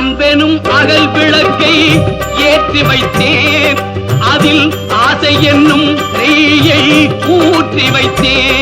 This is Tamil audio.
அன்பெனும் அகல் விளக்கை ஏற்றி வைத்தேன். அதில் ஆசை என்னும் நெய்யை ஊற்றி வைத்தேன்.